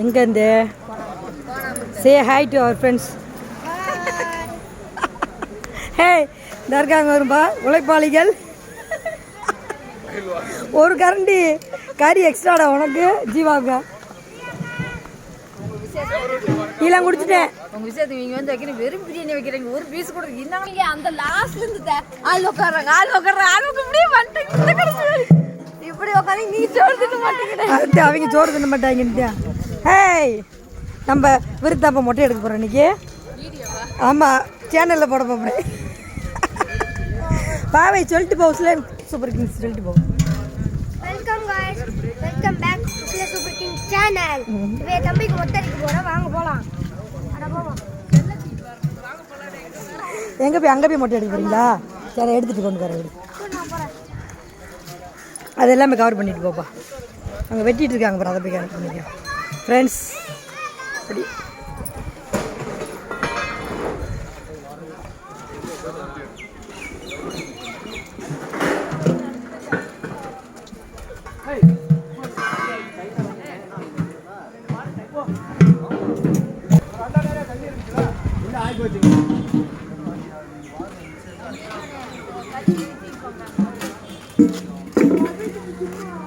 எங்கேருந்து? Say hi to our friends hey இந்த இருக்காங்க வரும்பா உழைப்பாளிகள். ஒரு கரண்டி கறி எக்ஸ்ட்ராடா உனக்கு ஜீவாவுக்கு. நீலாம் குடிச்சிட்டேன். உங்க விஷயத்துக்கு நீங்க வந்து வைக்கிறீங்க வெறும் பிரியாணி வைக்கிறீங்க ஒரு பீஸ் கூட இருந்தாங்க அந்த லாஸ்ட்ல இருந்து ஆள் உட்காடுறாங்க ஆள் உட்காடுறாங்க ஆள் உட்கார இப்படியே வந்துட்டு இப்படி உட்காந்து நீ சோறு தின்னு மாட்டேங்கிறேன் அவங்க சோறு தின்ன மாட்டாங்கன்ட்டு ஹேய் நம்ம விருத்தாப்ப மொட்டை எடுக்க போகிறோம் இன்னைக்கு. ஆமாம் சேனலில் போட போகிறேன் பாவை சொல்லிட்டு போ சூப்பர் கிங்ஸ் சொல்லிட்டு போ. Welcome guys. வெல்கம் பேக் சில சூப்பர் கிங் சேனல் இவே தம்பிக்கு மொத்தம் அடிக்க போறோம். வாங்க போவோம். எங்கே போய் அங்கே போய் மொட்டை எடுக்க போகிறீங்களா சரி எடுத்துகிட்டு கொண்டு வரேன் நான் போறேன். அது எல்லாமே கவர் பண்ணிட்டு போப்பா. அங்கே வெட்டிட்டு இருக்காங்க அப்புறம் அதை போய் கவர் பண்ணிக்கிறேன் ஃப்ரெண்ட்ஸ். அப்படி.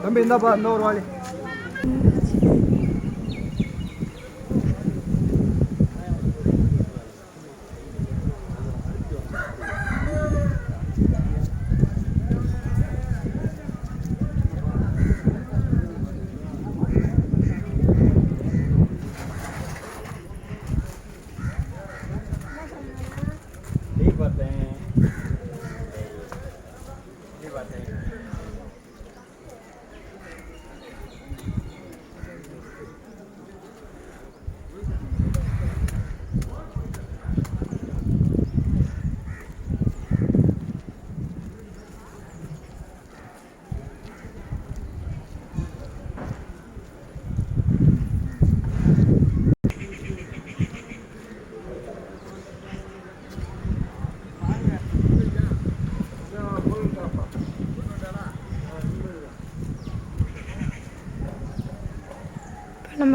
தம்பி இந்தாப்பா இந்த ஒரு வாழி barbería.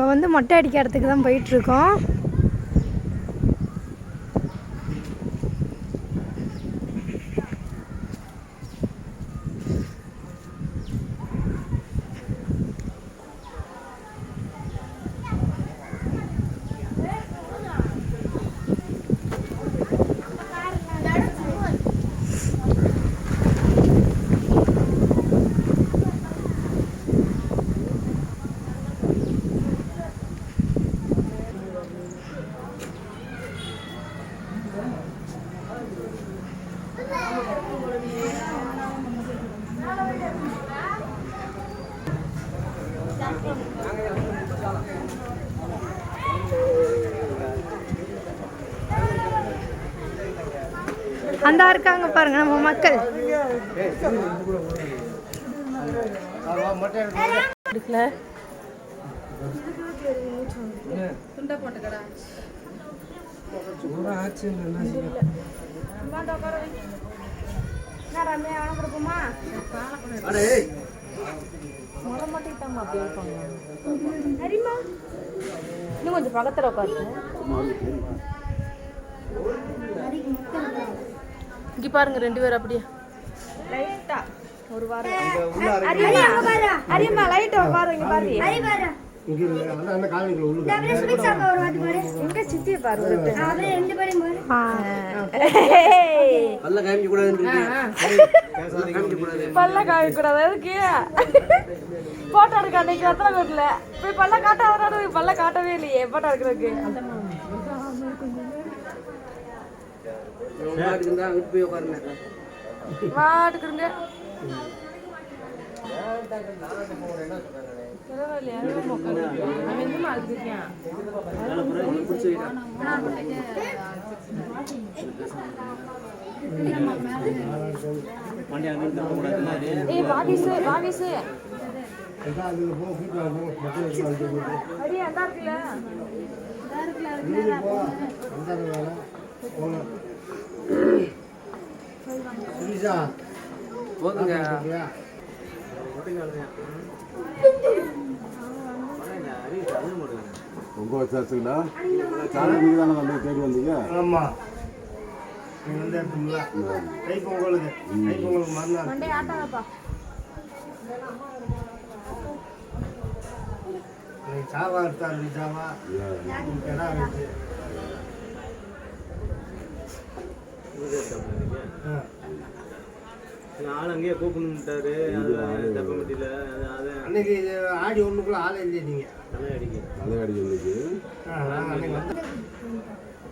நம்ம வந்து மொட்டை அடிக்க இடத்துக்கு தான் போயிட்டுருக்கோம். அந்த இருக்காங்க பாருங்க நம்ம மக்கள். இன்னும் கொஞ்சம் பக்கத்துல உட்காந்து இங்க பாருங்க ரெண்டு பேரும் அப்படியே. லைட்டா. ஒரு வாரம். அரியம்மா லைட்டா காய கூடாது. அதுக்கு போட்டோ எடுக்க அன்னைக்கு எத்தனை வீட்டுல போய் பல்ல காட்ட அவரோட பல்ல காட்டவே இல்லையே போட்டோ எடுக்கிறதுக்கு. போய் உட்காருங்க பாகிஸ் பாகிஸ் அடி அந்த இருக்குல்ல. போதுங்க. இப்போ சர்ச்சுங்களா சாமி நீங்கள் தானே வந்து தேடி வந்தீங்க? ஆமா. நீ வந்து எடுத்தோம்ல கை பொங்கலுக்கு கை பொங்கலுக்கு மறுநாள். சாவா எடுத்தாரு சாவா? கிடா வச்சு ஆ. ஆள் அங்கேயே கூப்பிட்டுட்டாரு அது தப்பமட்டியில் அது அன்னைக்கு இது ஆடி ஒண்ணுக்குள்ள ஆளே இல்லையே நீங்க. தலையடிக்கு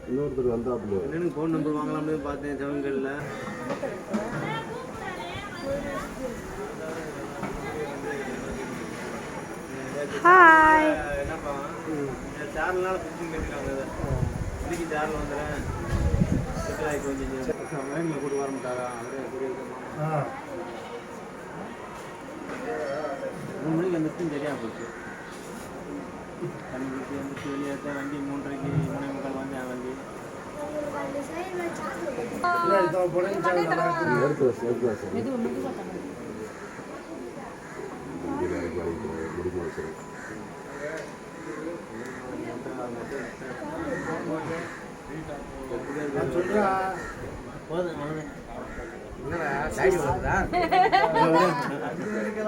இன்னொருத்தர் வந்தாப்புல. என்னன்னு ஃபோன் நம்பர் வாங்கலாம்னு பார்த்தேன் செவன்களில் ஹாய் என்னப்பா? சேர்னால புக்கிங் பண்ணிருக்காங்க இதை இன்னைக்கு சேரில் வந்துடுறேன் மூணு மணிக்கு வந்துட்டு தெரியாம போச்சு தண்ணி வந்துட்டு வெளியே வண்டி மூன்றரைக்கு மூணே முக்கால் வந்து என் வண்டி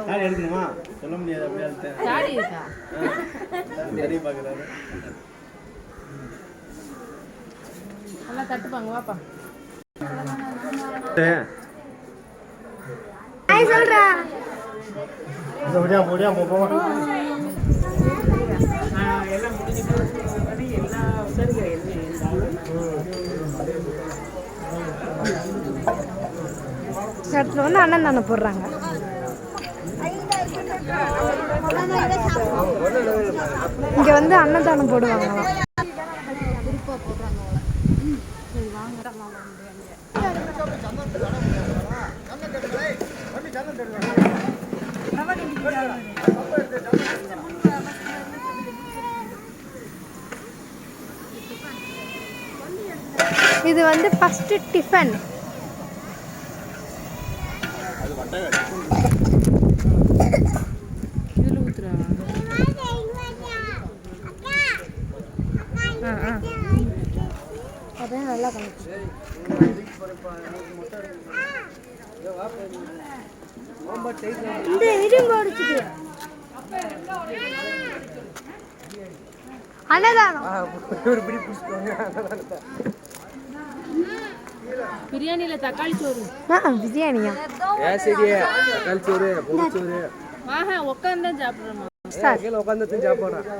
தோ எடுக்கணுமா சொல்ல முடியாது அப்படியே நல்லா தட்டுப்பாங்க வாப்பா ஹாய் முடியா முடியா போவோம் இடத்துல வந்து அண்ணன் தானே போடுறாங்க. இங்க வந்து அன்னதானம் போடுவாங்களாம். இது வந்து ஃபர்ஸ்ட் டிஃபன் அதான் நல்லா இந்த இரும்பு அடிச்சுட்டு. அன்னதானம். பிரியாணியில் தக்காளி சோறு ஆ பிரியாணியா கல்ச்சோறு பொங்கச்சோறு ஆஹா உட்காந்து தான் சாப்பிட்றோமா சார் கீழே உட்காந்து சாப்பிட்றேன்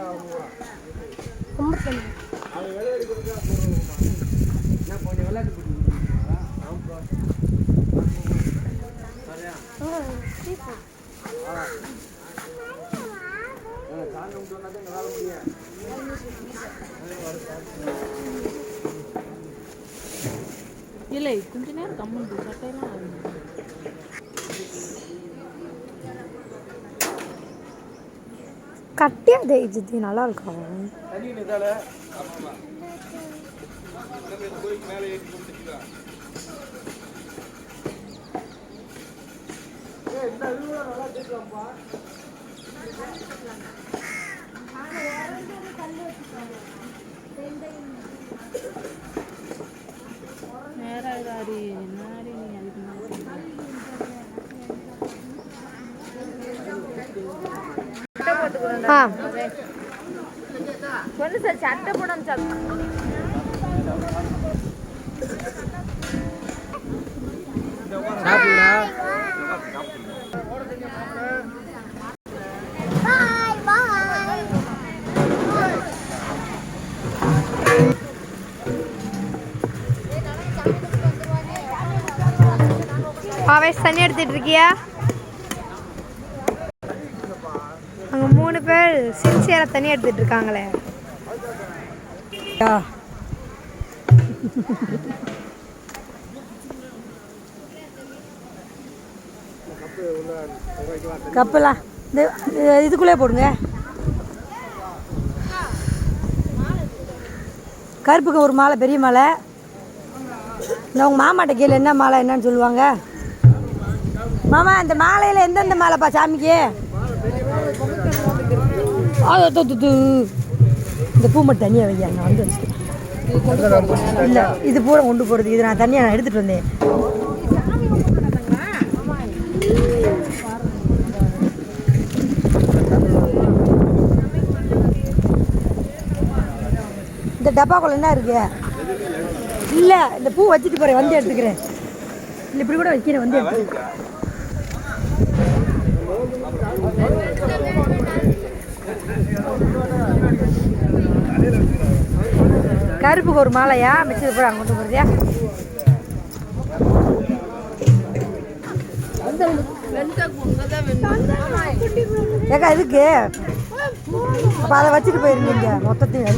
இல்லை கொஞ்ச நேரம் கம்முண்டு சட்டையெல்லாம் ஆகுது. கட்டியா நல்லா இருக்கும் நேரம் இதாடி என்னாடி நீ சொல்லு சார் சட்டை போடாம சாப்பிட்டு பாவேஷ் தண்ணி எடுத்துட்டு இருக்கியா? அங்க மூணு பேர் சின்சியரா தண்ணி எடுத்துட்டு இருக்காங்களே. கப்பலா? இந்த இந்த இதுக்குள்ளே போடுங்க. கருப்புக்கு ஒரு மாலை பெரிய மாலை. இந்த உங்கள் மாமாட்ட கீழே என்ன மாலை என்னன்னு சொல்லுவாங்க? மாமா இந்த மாலையில் எந்தெந்த மாலைப்பா சாமிக்கு? இந்த பூ மட்டும் தனியாக வைக்க நான் வந்து வச்சுக்கிறேன். இல்லை இது பூரா கொண்டு போகிறது இது நான் தனியாக நான் எடுத்துகிட்டு வந்தேன். இந்த டப்பாக்குள்ள என்ன இருக்கு. இல்லை இந்த பூ வச்சுட்டு போகிறேன் வந்து எடுத்துக்கிறேன். இல்லை இப்படி கூட வைக்கிறேன் வந்து எடுத்துக்கிறேன். கருப்புக்கு ஒரு மாலையா? மிச்சது போய் அங்கே கொண்டு போகிறதியா ஏக்கா இதுக்கு அப்போ அதை வச்சுட்டு போயிருந்தீங்க. மொத்தத்தையும்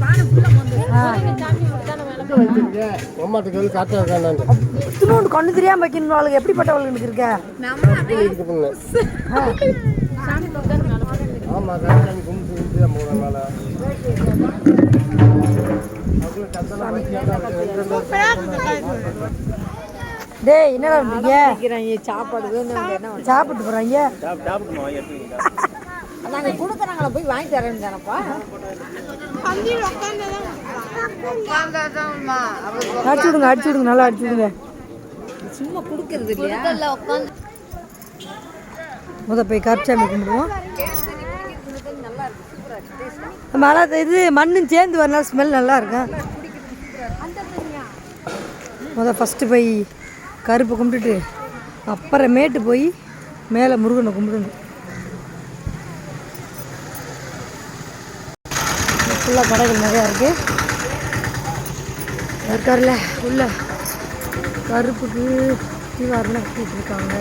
வந்து ஆ அம்மாட்டுக்கு கண்ணு தெரியாமல் வைக்கணும் அவளுக்கு எப்படிப்பட்டவளுக்கு இருக்க? ஆமா கரெக்டாக கும்பிட்டு கும்பிட்டு டேய் என்னடா சாப்பாடு சாப்பிட்டு போறாங்க. சாப்பிட்டுமா எடுத்துக்கிட்டா நாங்க கொடுக்குறாங்களா போய் வாங்கி தரேன்னு தானப்பா. அடிச்சு விடுங்க அடிச்சு விடுங்க நல்லா அடிச்சு விடுங்க சும்மா கொடுக்கறது இல்லையா? முத போய் கருச்சாமி கும்பிடுவோம். மழை இது மண்ணும் சேர்ந்து வரனால ஸ்மெல் நல்லா இருக்கும். முத ஃபஸ்ட்டு போய் கருப்பு கும்பிட்டுட்டு அப்புறமேட்டு போய் மேலே முருகனை கும்பிடணும். ஃபுல்லாக கடைகள் நிறையா இருக்குது இருக்கார்ல உள்ள கருப்புக்கு தீவாரெலாம் கட்டிட்டு இருக்காங்க.